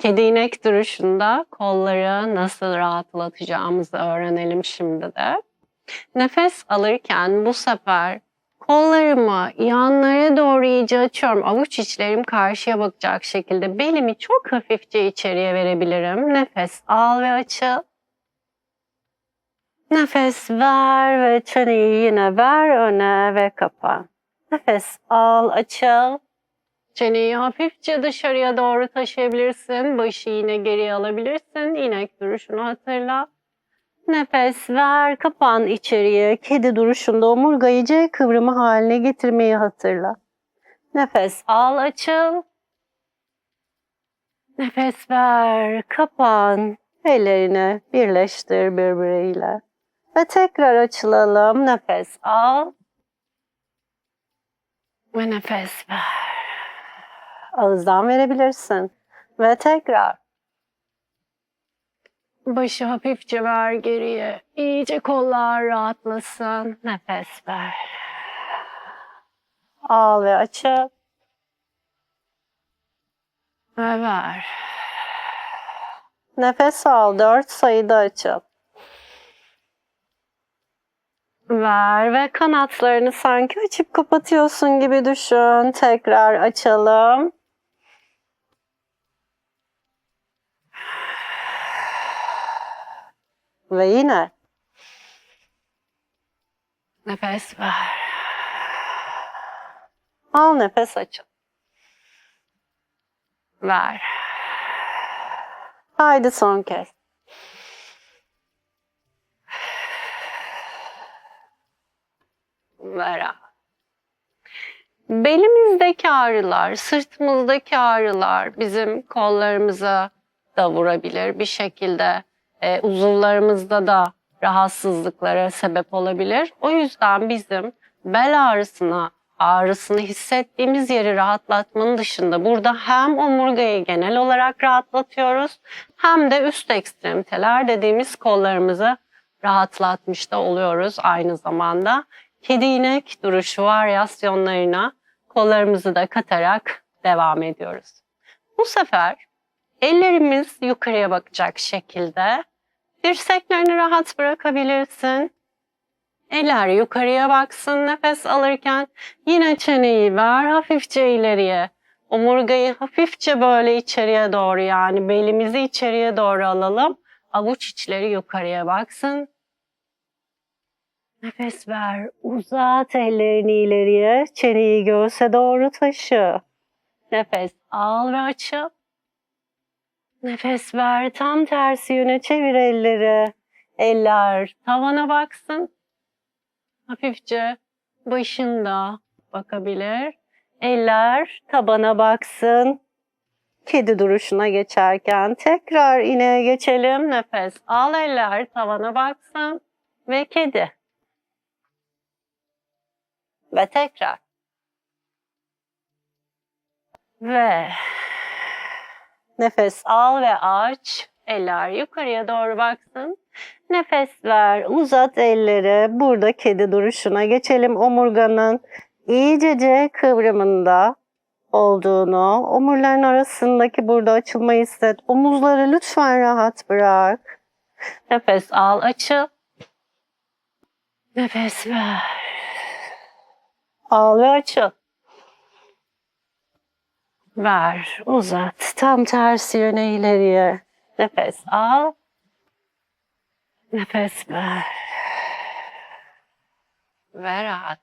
Kedi inek duruşunda kolları nasıl rahatlatacağımızı öğrenelim şimdi de. Nefes alırken bu sefer kollarımı yanlara doğru iyice açıyorum. Avuç içlerim karşıya bakacak şekilde belimi çok hafifçe içeriye verebilirim. Nefes al ve açıl. Nefes ver ve çeneyi yine ver öne ve kapa. Nefes al, açıl. Çeneyi hafifçe dışarıya doğru taşıyabilirsin. Başı yine geriye alabilirsin. İnek duruşunu hatırla. Nefes ver, kapan içeriye. Kedi duruşunda omurgayı C kıvrımı haline getirmeyi hatırla. Nefes al, açıl. Nefes ver, kapan. Ellerini birleştir birbiriyle. Ve tekrar açılalım. Nefes al. Ve nefes ver. Ağızdan verebilirsin. Ve tekrar. Başı hafifçe ver geriye. İyice kollar rahatlasın. Nefes ver. Al ve açıl. Ve ver. Nefes al. Dört sayıda açıl. Ver ve kanatlarını sanki açıp kapatıyorsun gibi düşün. Tekrar açalım. Ve yine. Nefes ver. Al nefes açıl. Ver. Haydi son kez. Ver al. Belimizdeki ağrılar, sırtımızdaki ağrılar bizim kollarımıza da vurabilir. Bir şekilde e, uzuvlarımızda da rahatsızlıklara sebep olabilir. O yüzden bizim bel ağrısına, ağrısını hissettiğimiz yeri rahatlatmanın dışında burada hem omurgayı genel olarak rahatlatıyoruz hem de üst ekstremiteler dediğimiz kollarımızı rahatlatmış da oluyoruz aynı zamanda. Kedi inek duruşu varyasyonlarına kollarımızı da katarak devam ediyoruz. Bu sefer ellerimiz yukarıya bakacak şekilde dirseklerini rahat bırakabilirsin. Eller yukarıya baksın nefes alırken yine çeneyi ver hafifçe ileriye. Omurgayı hafifçe böyle içeriye doğru yani belimizi içeriye doğru alalım. Avuç içleri yukarıya baksın. Nefes ver. Uzat ellerini ileriye. Çeneyi göğse doğru taşı. Nefes al ve açıl. Nefes ver. Tam tersi yöne çevir elleri. Eller tavana baksın. Hafifçe başında bakabilir. Eller tabana baksın. Kedi duruşuna geçerken tekrar ineğe geçelim. Nefes al eller tavana baksın. Ve kedi. Ve tekrar. Ve nefes al ve aç. Eller yukarıya doğru baksın. Nefes ver, uzat elleri. Burada kedi duruşuna geçelim. Omurganın iyicece kıvrımında olduğunu, omurların arasındaki burada açılmayı hisset. Omuzları lütfen rahat bırak. Nefes al, açıl. Nefes ver. Al ve açıl. Ver, uzat. Tam tersi yöne ileriye. Nefes al. Nefes ver. Ve rahat.